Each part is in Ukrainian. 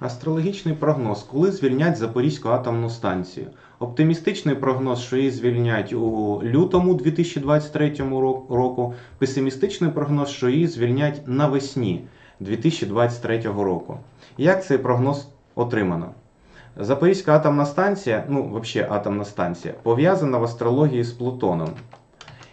Астрологічний прогноз, коли звільнять Запорізьку атомну станцію. Оптимістичний прогноз, що її звільнять у лютому 2023 року. Песимістичний прогноз, що її звільнять навесні 2023 року. Як цей прогноз отримано? Запорізька атомна станція, ну, взагалі атомна станція, пов'язана в астрології з Плутоном.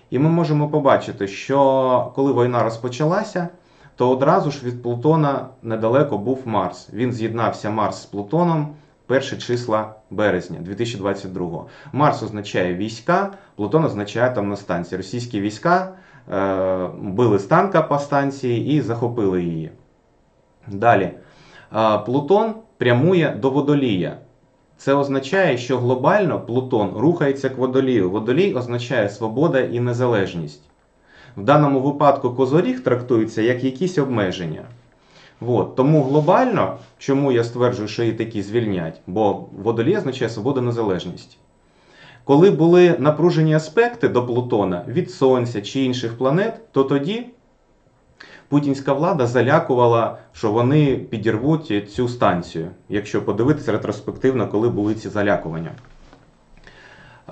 І ми можемо побачити, що коли війна розпочалася, то одразу ж від Плутона недалеко був Марс. Він з'єднався Марс з Плутоном перші числа березня 2022. Марс означає війська, Плутон означає атомна станція. Російські війська е, били з танка по станції і захопили її. Далі. Е, Плутон прямує до водолія. Це означає, що глобально Плутон рухається к водолію. Водолій означає свобода і незалежність. В даному випадку козоріг трактується як якісь обмеження. От. Тому глобально, чому я стверджую, що її такі звільнять, бо водолій означає свобода незалежність. Коли були напружені аспекти до Плутона від Сонця чи інших планет, то тоді путінська влада залякувала, що вони підірвуть цю станцію, якщо подивитися ретроспективно, коли були ці залякування.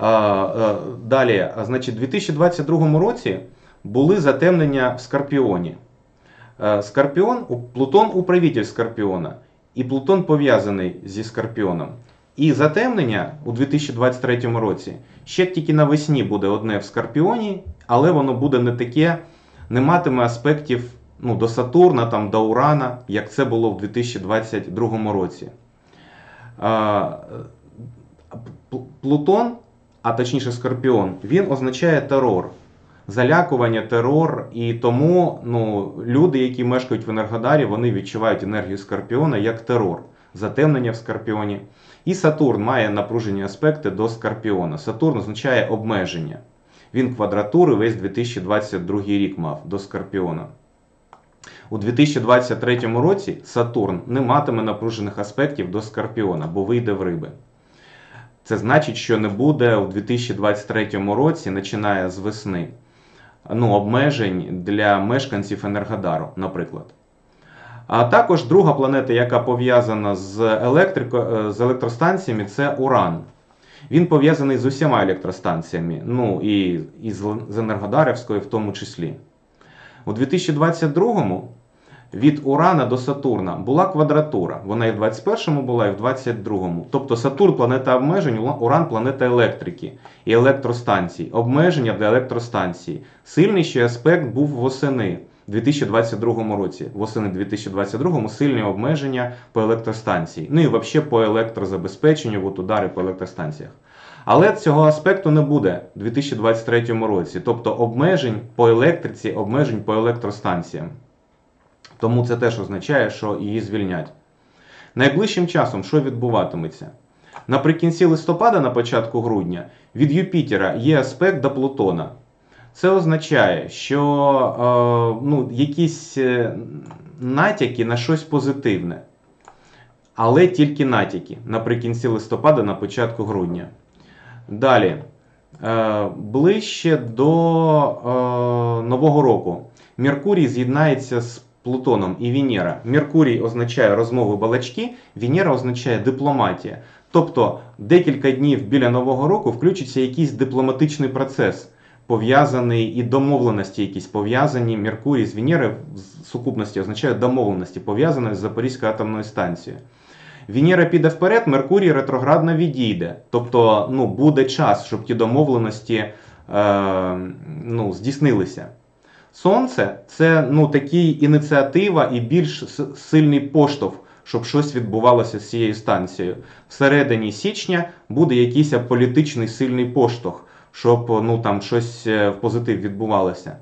Е, Далі, значить, у 2022 році були затемнення в Скорпіоні. Е, Скорпіон, Плутон управитель Скорпіона, і Плутон пов'язаний зі Скорпіоном. І затемнення у 2023 році ще тільки навесні буде одне в Скорпіоні, але воно буде не таке, не матиме аспектів ну, до Сатурна, там, до Урана, як це було в 2022 році. Плутон, а точніше Скорпіон, він означає терор. Залякування, терор, і тому ну, люди, які мешкають в Енергодарі, вони відчувають енергію Скорпіона як терор, затемнення в Скорпіоні. І Сатурн має напружені аспекти до Скорпіона. Сатурн означає обмеження. Він квадратури весь 2022 рік мав до Скорпіона. У 2023 році Сатурн не матиме напружених аспектів до Скорпіона, бо вийде в риби. Це значить, що не буде у 2023 році, починає з весни, ну, обмежень для мешканців Енергодару, наприклад. А також друга планета, яка пов'язана з, електрико, е, з електростанціями, це Уран. Він пов'язаний з усіма електростанціями, ну і, і з Енергодарівською в тому числі. У 2022-му від Урана до Сатурна була квадратура. Вона і в 21-му була, і в 22-му. Тобто Сатурн планета обмежень, Уран планета електрики і електростанцій. Обмеження для електростанцій. Сильний ще аспект був восени. У 2022 році, восени 2022 сильні обмеження по електростанції. Ну і взагалі по електрозабезпеченню, от удари по електростанціях. Але цього аспекту не буде у 2023 році, тобто обмежень по електриці, обмежень по електростанціям. Тому це теж означає, що її звільнять. Найближчим часом що відбуватиметься? Наприкінці листопада, на початку грудня, від Юпітера є аспект до Плутона. Це означає, що е, ну, якісь е, натяки на щось позитивне. Але тільки натяки наприкінці листопада, на початку грудня. Далі. Е, ближче до е, Нового року Меркурій з'єднається з Плутоном і Венера. Меркурій означає розмови балачки, Венера означає дипломатія. Тобто декілька днів біля Нового року включиться якийсь дипломатичний процес, пов'язаний і домовленості якісь пов'язані. Меркурій з Венери в сукупності означає домовленості, пов'язаної з Запорізькою атомною станцією. Венера піде вперед, Меркурій ретроградно відійде. Тобто ну, буде час, щоб ті домовленості е, ну, здійснилися. Сонце це ну, такий ініціатива і більш сильний поштовх, щоб щось відбувалося з цією станцією. Всередині січня буде якийсь політичний сильний поштовх, щоб ну, там щось е, в позитив відбувалося.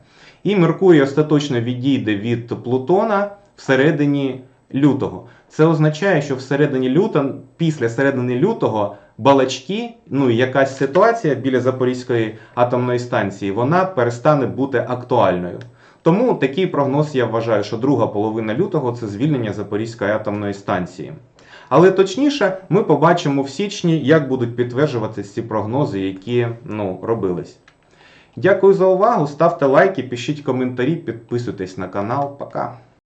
І Меркурій остаточно відійде від Плутона всередині лютого. Це означає, що всередині лютого, після середини лютого балачки, ну і якась ситуація біля Запорізької атомної станції, вона перестане бути актуальною. Тому такий прогноз я вважаю, що друга половина лютого це звільнення Запорізької атомної станції. Але точніше, ми побачимо в січні, як будуть підтверджуватися ці прогнози, які ну, робились. Дякую за увагу. Ставте лайки, пишіть коментарі, підписуйтесь на канал. Пока.